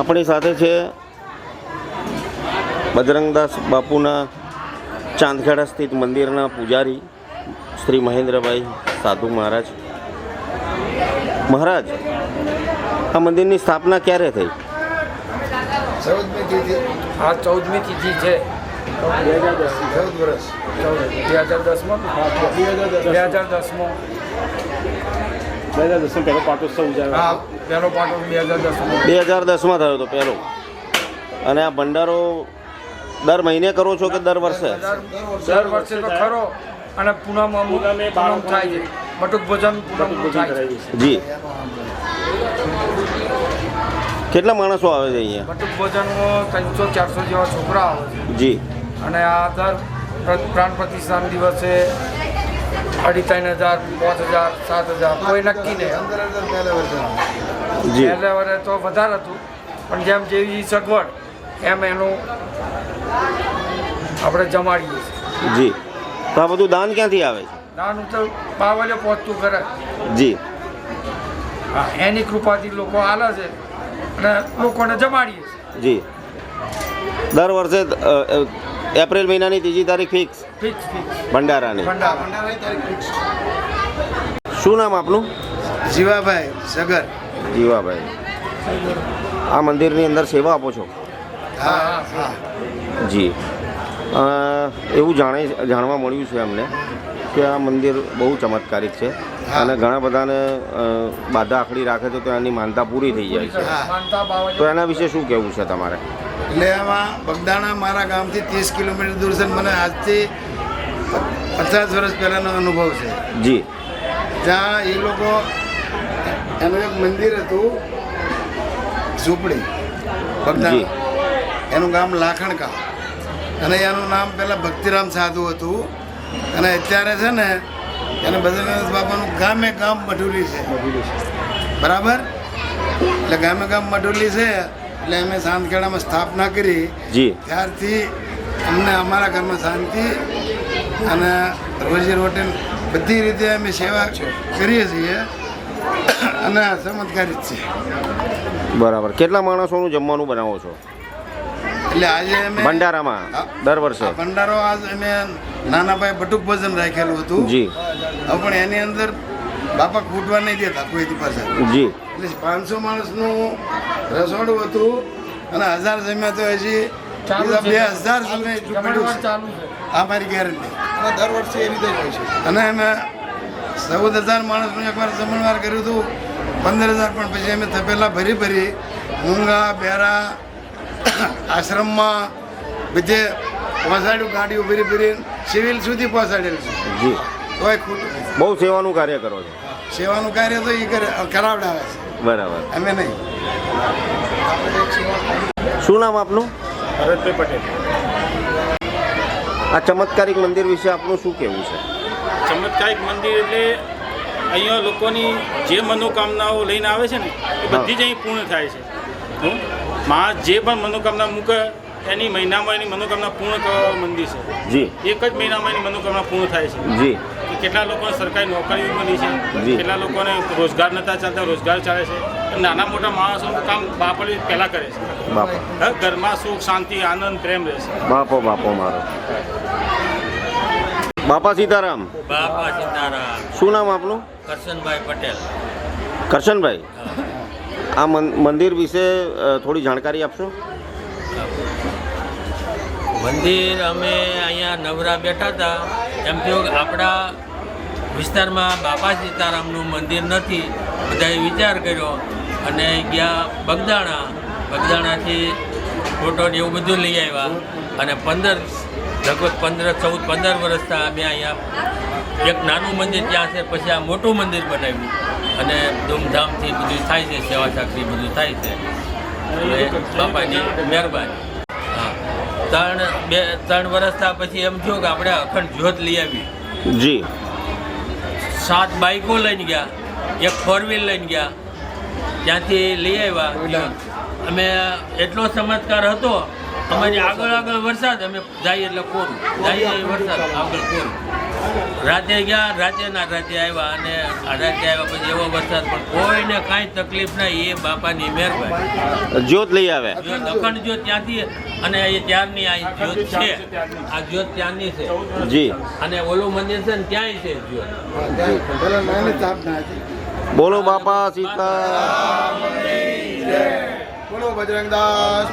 આપણી સાથે છે બજરંગદાસ બાપુના ચાંદખેડા સ્થિત મંદિરના પૂજારી શ્રી મહેન્દ્રભાઈ સાધુ મહારાજ. મહારાજ આ મંદિરની સ્થાપના ક્યારે થઈ? ચૌદમી તિથિ. આ ચૌદમી તિથિ છે. ચૌદ વર્ષ ચૌદ બે હજાર દસમાં. બે હજાર દસમાં. બે હજાર દસમાં પહેલો પાટોત્સવ ઉજાવ્યો પહેલો પાટો બે હજાર દસમાં. બે હજાર દસમાં થયો હતો પહેલો. અને આ ભંડારો દર મહિને કરો છો કે દર વર્ષે? દર વર્ષે તો ખરો. અને પૂનમ થાય છે. બટુક ભોજન પૂનમ થાય જી. કેટલા માણસો આવે છે અહીંયા? બટુક ભોજનમાં ત્રણસો ચારસો જેવા છોકરા આવે છે. જી. અને આ દર પ્ર- પ્રાણ પ્રતિષ્ઠાન દિવસે અઢી ત્રણ હજાર પાંચ હજાર સાત હજાર કોઈ નક્કી નહીં. પહેલા વર્ષે જી. પહેલા વર્ષે તો વધારે હતું પણ જેમ જેવી સગવડ એમ એનું આપણે જમાડીએ છીએ. જી. તો આ બધું દાન ક્યાંથી આવે છે? દાન તો બાવલે પહોંચતું કરે જી. એની કૃપાથી લોકો આલે છે અને લોકોને જમાડીએ છીએ. જી. દર વર્ષે એપ્રિલ મહિનાની ત્રીજી તારીખ ફિક્સ ભંડારાની. શું નામ આપનું? જીવાભાઈ સગર. જીવાભાઈ. આ મંદિરની અંદર સેવા આપો છો? જી. એવું જાણે જાણવા મળ્યું છે અમને કે આ મંદિર બહુ ચમત્કારિક છે અને ઘણા બધાને બાધા આખડી રાખે તો એની માનતા પૂરી થઈ જાય છે. તો એના વિશે શું કહેવું છે તમારે? એટલે આમાં બગદાણા મારા ગામથી ત્રીસ કિલોમીટર દૂર છે મને આજથી પચાસ વર્ષ પહેલાંનો અનુભવ છે. જી. ત્યાં એ લોકો એનું એક મંદિર હતું ઝૂંપડી બગદાણા. એનું ગામ લાખણકા. અને એનું નામ પહેલાં ભક્તિરામ સાધુ હતું. અને અત્યારે છે ને એને બદ્રીનાથ બાપાનું ગામે ગામ મઢુલી છે. બરાબર? એટલે ગામે ગામ મઢુલી છે. એટલે અમે સાંતખેડામાં સ્થાપના કરી. જી. ત્યારથી અમને અમારા ઘરમાં શાંતિ અને રોજી રોટી બધી રીતે અમે સેવા કરીએ છીએ અને ચમત્કારી જ છે. બરાબર. કેટલા માણસોનું જમવાનું બનાવો છો? એટલે આજે અમે ભંડારામાં દર વર્ષે? ભંડારો આજ અમે નાના ભાઈ બટુક ભોજન રાખેલું હતું. જી. પણ એની અંદર બાપા ખૂટવા નહીં દેતા કોઈ પાસે જી. એટલે પાંચસો માણસનું રસોડું હતું અને હજાર જમ્યા તો હજી ચાલુ બે હજાર આ મારી ગેરંટી અને દર વર્ષે એ રીતે જ હોય છે. અને અમે ચૌદ હજાર માણસનું એકવાર જમણવાર કર્યું હતું. પંદર હજાર પણ પછી અમે તપેલા ભરી ભરી મૂંગા બેરા આશ્રમમાં બધે પહોંચાડ્યું ગાડીઓ ભરી ભરી સિવિલ સુધી પહોંચાડેલ છે. જી. તોય. બહુ સેવાનું કાર્ય કરો છો. સેવાનું કાર્ય તો એ કરે કરાવડાવે છે. બરાબર. અમે નહીં. શું નામ આપનું? ભરતભાઈ પટેલ. આ ચમત્કારિક મંદિર વિશે આપનું શું કહેવું છે? ચમત્કારિક મંદિર એટલે અહીંયા લોકોની જે મનોકામનાઓ લઈને આવે છે ને એ બધી જ અહીં પૂર્ણ થાય છે. હું મા જે પણ મનોકામના મૂકે એની મહિનામાં એની મનોકામના પૂર્ણ કરવા મંદિર છે. જી. એક જ મહિનામાં એની મનોકામના પૂર્ણ થાય છે. જી. કેટલા લોકોને સરકારી નોકરી મળી છે. કેટલા લોકોને રોજગાર નતા ચાલતા રોજગાર ચાલે છે? અને નાના મોટા માણસોનું કામ બાપડી પહેલાં કરે છે. બાપા. હા, ઘરમાં સુખ શાંતિ આનંદ પ્રેમ રહે છે. બાપો બાપો મારો. બાપા સીતારામ. બાપા સીતારામ. શું નામ આપનું? કરશનભાઈ પટેલ. કરશનભાઈ. આ મંદિર વિશે થોડી જાણકારી આપશો? મંદિર અમે અહીંયા નવરા બેઠા હતા. એમ થયું આપણા વિસ્તારમાં બાપા સીતારામનું મંદિર નથી, બધાએ વિચાર કર્યો અને ગયા બગદાણા, બગદાણાથી ફોટો ને એવું બધું લઈ આવ્યા. અને પંદર, લગભગ પંદર, ચૌદ, પંદર વર્ષથી અમે અહીંયા એક નાનું મંદિર ત્યાં છે, પછી આ મોટું મંદિર બનાવ્યું. અને ધૂમધામથી બધું થાય છે, સેવા સાકરી બધું થાય છે. બાપાની મહેરબાની. હા. ત્રણ, બે, ત્રણ વર્ષથી પછી એમ થયું કે આપણે અખંડ જ્યોત લઈ આવી. જી. સાત બાઇકો લઈને ગયા. એક ફોર વ્હીલ લઈને ગયા. ત્યાંથી લઈ આવ્યા. અમે એટલો ચમત્કાર હતો અમારી આગળ આગળ વરસાદ અમે જઈએ એટલે કોરું. જઈએ વરસાદ આગળ કોરું. રાતે ગયા રાતે ના રાતે આવ્યા અને આ રાતે આવ્યા પછી એવો વરસાદ પણ કોઈને કાંઈ તકલીફ ના એ બાપાની મહેરબાની. જ્યોત લઈ આવે. જો અખંડ જ્યોત ત્યાંથી અને એ ત્યારની આ જ્યોત છે. આ જ્યોત ત્યાંની છે. જી. અને ઓલું મંદિર છે ને ત્યાંય છે જ્યોત. બોલો બાપા સીતા. બોલો બજરંગદાસ.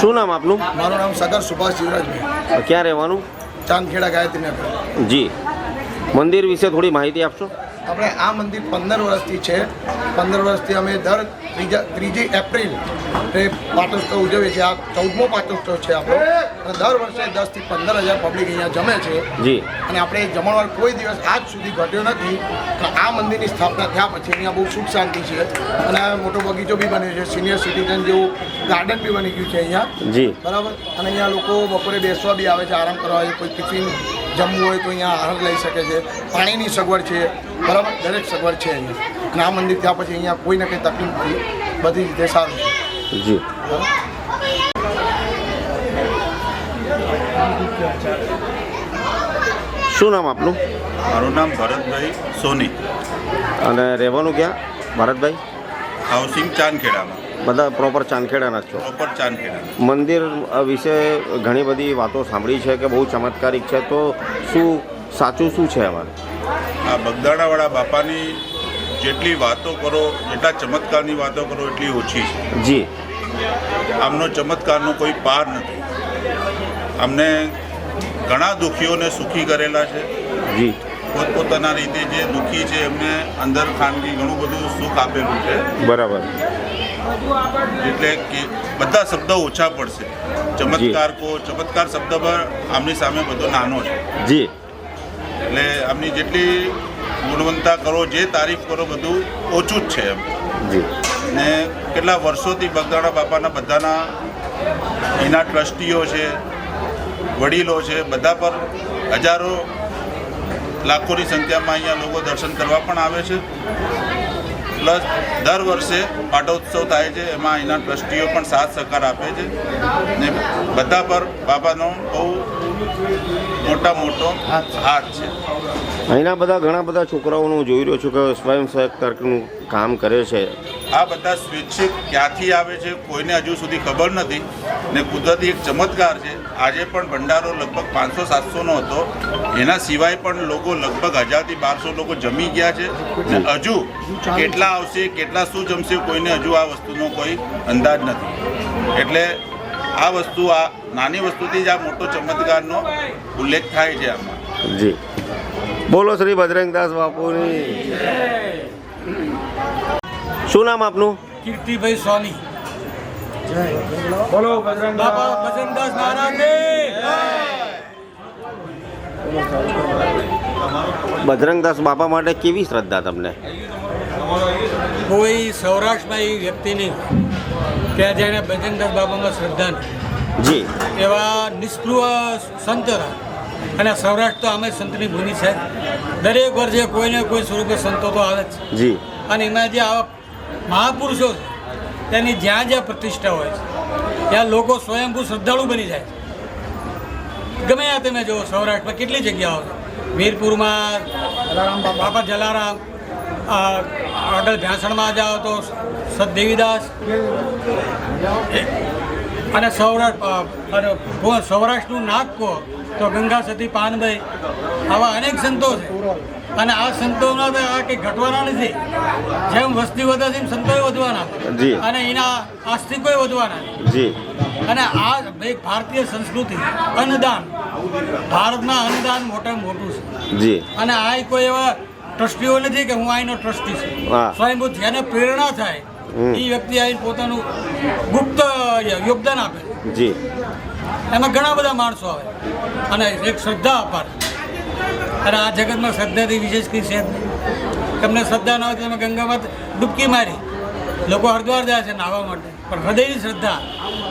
શું નામ આપનું? મારું નામ સગર સુભાષ જીવરાજભાઈ ક્યાં રહેવાનું? ચાંદખેડા ગાયત્રીનગર જી. મંદિર વિશે થોડી માહિતી આપશો? આપણે આ મંદિર પંદર વર્ષથી છે. પંદર વર્ષથી અમે દર ત્રીજા ત્રીજી એપ્રિલ એ પાટોત્સવ ઉજવે છે આ ચૌદમો પાટોત્સવ છે આપણો. અને દર વર્ષે દસથી પંદર હજાર પબ્લિક અહીંયા જમે છે. જી. અને આપણે જમણવાર કોઈ દિવસ આજ સુધી ઘટ્યો નથી આ મંદિરની સ્થાપના થયા પછી અહીંયા બહુ સુખ શાંતિ છે. અને આ મોટો બગીચો બી બન્યો છે. સિનિયર સિટીઝન જેવું ગાર્ડન બી બની ગયું છે અહીંયા. જી. બરાબર? અને અહીંયા લોકો બપોરે બેસવા બી આવે છે આરામ કરવા આવે કોઈ ટિફિન જમવું હોય તો અહીંયા આહાર લઈ શકે છે. પાણીની સગવડ છે. બરાબર? દરેક સગવડ છે અહીંયા. આ મંદિર ત્યાં પછી અહીંયા કોઈને કંઈ તકલીફ નથી. બધી રીતે સારું છે. જી. શું નામ આપનું? મારું નામ ભરતભાઈ સોની. અને રહેવાનું ક્યાં? ભારતભાઈ? હાઉસિંગ ચાંદખેડામાં. બધા પ્રોપર ચાંદખેડાના જ છો. પ્રોપર ચાંદખેડા મંદિર વિશે ઘણી બધી વાતો સાંભળી છે કે બહુ ચમત્કારિક છે. તો શું સાચું શું છે અમારે? આ બગદાણાવાળા બાપાની જેટલી વાતો કરો જેટલા ચમત્કારની વાતો કરો એટલી ઓછી છે. જી. આમનો ચમત્કારનો કોઈ પાર નથી. અમને ઘણા દુઃખીઓને સુખી કરેલા છે. જી. પોતપોતાના રીતે જે દુઃખી છે એમને અંદર ખાનગી ઘણું બધું સુખ આપેલું છે. બરાબર. એટલે કે બધા શબ્દો ઓછા પડશે. ચમત્કાર કો ચમત્કાર શબ્દ પર આમની સામે બધો નાનો છે. જી. એટલે આમની જેટલી ગુણવત્તા કરો જે તારીફ કરો બધું ઓછું જ છે એમ. ને કેટલા વર્ષોથી બગદાણા બાપાના બધાના એના ટ્રસ્ટીઓ છે વડીલો છે બધા પર હજારો લાખોની સંખ્યામાં અહીંયા લોકો દર્શન કરવા પણ આવે છે. પ્લસ દર વર્ષે પાટોત્સવ થાય છે એમાં અહીંના ટ્રસ્ટીઓ પણ સાથ સહકાર આપે છે. ને બધા પર બાપાનો બહુ મોટા મોટો હાથ છે. અહીંના બધા ઘણા બધા છોકરાઓનું જોઈ રહ્યો છું કે સ્વયં સહાયકનું કામ કરે છે. આ બધા સ્વૈચ્છિક ક્યાંથી આવે છે કોઈને હજુ સુધી ખબર નથી ને કુદરતી એક ચમત્કાર છે. આજે પણ ભંડારો લગભગ પાંચસો સાતસોનો હતો. એના સિવાય પણ લોકો લગભગ હજારથી બારસો લોકો જમી ગયા છે ને હજુ કેટલા આવશે કેટલા શું જમશે કોઈને હજુ આ વસ્તુનો કોઈ અંદાજ નથી. એટલે આ વસ્તુ આ નાની વસ્તુથી જ આ મોટો ચમત્કારનો ઉલ્લેખ થાય છે આમાં. જી. બોલો શ્રી બજરંગદાસ બાપુની. શું નામ આપનું? કીર્તિભાઈ સોની. બોલો બજરંગ બાપા બજરંગદાસ બજરંગદાસ બાપા માટે કેવી શ્રદ્ધા તમને? કોઈ સૌરાષ્ટ્રમાં એવી વ્યક્તિ નહીં કે જેને બજરંગદાસ બાપામાં શ્રદ્ધા જી. એવા નિષ્પૃહ સંત અને સૌરાષ્ટ્ર તો અમે સંતની ભૂમિ છે. દરેક વર્ષે કોઈને કોઈ સ્વરૂપે સંતો તો આવે જ. જી. અને એમાં જે આવા મહાપુરુષો છે તેની જ્યાં જ્યાં પ્રતિષ્ઠા હોય છે, ત્યાં લોકો સ્વયંભૂ શ્રદ્ધાળુ બની જાય છે. ગમે ત્યાં તમે જુઓ, સૌરાષ્ટ્રમાં કેટલી જગ્યાઓ છે? વીરપુરમાં બાપા જલારામ, આ આગળ ભ્યાસણમાં જાઓ તો સદદેવીદાસ, અને સૌરાષ્ટ્ર અને સૌરાષ્ટ્રનું નાગ કહો તો ગંગા સતી, પાનભાઈ, આવા અનેક સંતો છે. અને આ સંતોના આ કંઈ ઘટવાના નથી. જેમ વસ્તી વધે છે એમ સંતોય વધવાના. અને એના આસ્તિકોય વધવાના. જી. અને આ એક ભારતીય સંસ્કૃતિ અન્નદાન. ભારતમાં અન્નદાન મોટા મોટું છે. જી. અને આ કોઈ એવા ટ્રસ્ટીઓ નથી કે હું આઈનો ટ્રસ્ટી. છું. સ્વયંભૂ જેને પ્રેરણા થાય એ વ્યક્તિ આવીને પોતાનું ગુપ્ત યોગદાન આપે. જી. એમાં ઘણા બધા માણસો આવે. અને એક શ્રદ્ધા અપાર અને આ જગતમાં શ્રદ્ધાથી વિશેષ કંઈ છે તમને શ્રદ્ધા ન હોય તમે ગંગામાં ડૂબકી મારી. લોકો હરિદ્વાર જાય છે નાહવા માટે. પણ હૃદયની શ્રદ્ધા,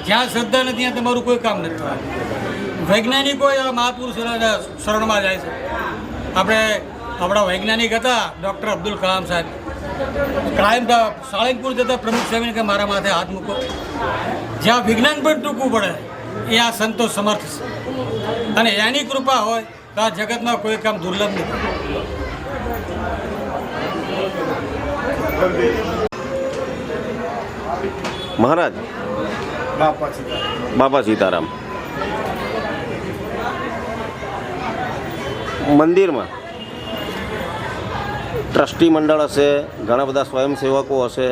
જ્યાં શ્રદ્ધા નથી, ત્યાં તમારું કોઈ કામ નથી થવાનું. વૈજ્ઞાનિકો એવા મહાપુરુષોના શરણમાં જાય છે. આપણે આપણા વૈજ્ઞાનિક હતા ડૉક્ટર અબ્દુલ કલામ સાહેબ. તા- સાળંગપુર જતા પ્રમુખ સાહેબને કે મારા માથે હાથ મૂકો. જ્યાં વિજ્ઞાન પણ ટૂંકવું પડે, એ આ સંતો સમર્થ છે. અને એની કૃપા હોય તો આ જગતમાં કોઈ કામ દુર્લભ નથી. મહારાજ. બાપા છે બાપા સીતારામ. મંદિરમાં ટ્રસ્ટી મંડળ હશે ઘણા બધા સ્વયંસેવકો હશે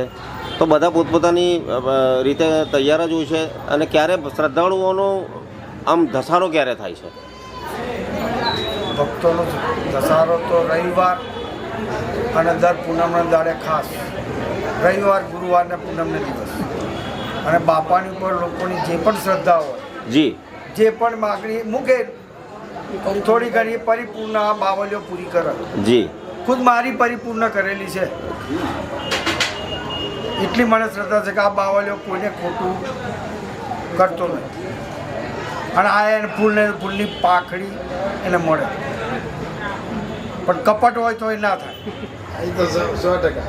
તો બધા પોતપોતાની રીતે તૈયાર જ હોય છે અને ક્યારે શ્રદ્ધાળુઓનો આમ ધસારો ક્યારે થાય છે? ભક્તોનો ધસારો તો રવિવાર અને દર પૂનમના દાડે ખાસ. રવિવાર ગુરુવારના પૂનમને દિવસ. અને બાપાની ઉપર લોકોની જે પણ શ્રદ્ધા હોય જી. જે પણ માગણી મૂકે થોડી ઘણી પરિપૂર્ણ આ બાવલીઓ પૂરી કરે. જી. ખુદ મારી પરિપૂર્ણ કરેલી છે. એટલી મને શ્રદ્ધા છે કે આ બાવલીઓ કોઈને ખોટું કરતો નથી. અને આ એને ફૂલને ફૂલની પાખડી એને મળે. પણ કપટ હોય તો એ ના થાય. એ તો સો ટકા.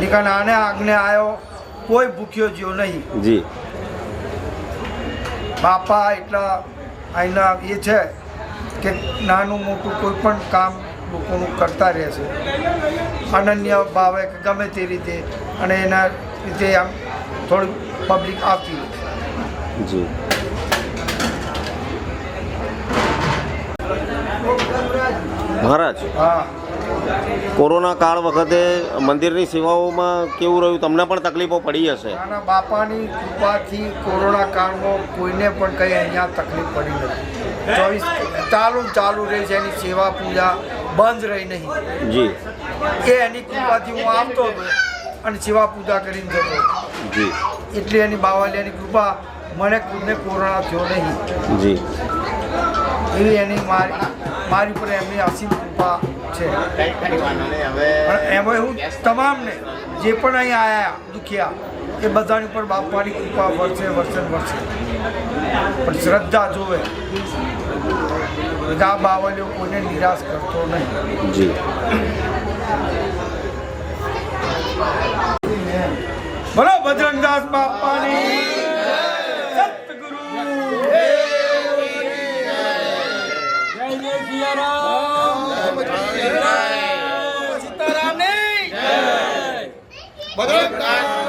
નિકાલ આને આગને આવ્યો કોઈ ભૂખ્યો જ્યો નહીં. જી. બાપા એટલા અહીંના એ છે કે નાનું મોટું કોઈ પણ કામ લોકોનું કરતા રહે છે. અનન્ય ભાવે કે ગમે તે રીતે અને એના રીતે આમ થોડી પબ્લિક આવતી રહે છે. જી. મહારાજ કોરોના કાળ વખતે મંદિરની સેવાઓમાં કેવું રહ્યું? તમને પણ તકલીફો પડી હશે. નાના બાપાની કૃપાથી કોરોના કાળમાં કોઈને પણ કંઈ અહીંયા તકલીફ પડી નથી. ચોવીસ ચાલુ ચાલુ રહી છે એની સેવા પૂજા બંધ રહી નહીં. જી. એ એની કૃપાથી હું આવતો હતો અને સેવા પૂજા કરીને જતો જી. એટલે એની બાવાલિયાની કૃપા મને ખુદને કોરોના થયો નહીં. જી. એવી એની મારી મારી પર એમની આસીમ કૃપા છે. પણ એમાં હું તમામને જે પણ અહીં આવ્યા દુખિયા એ બધાની ઉપર બાપાની કૃપા વર્ષે વર્ષે વર્ષે પણ શ્રદ્ધા જોવે. ગા બાવલીઓ કોઈને નિરાશ કરતો નહીં. જી. બોલો બજરંગદાસ બાપાની. સીતારામની બજરંગ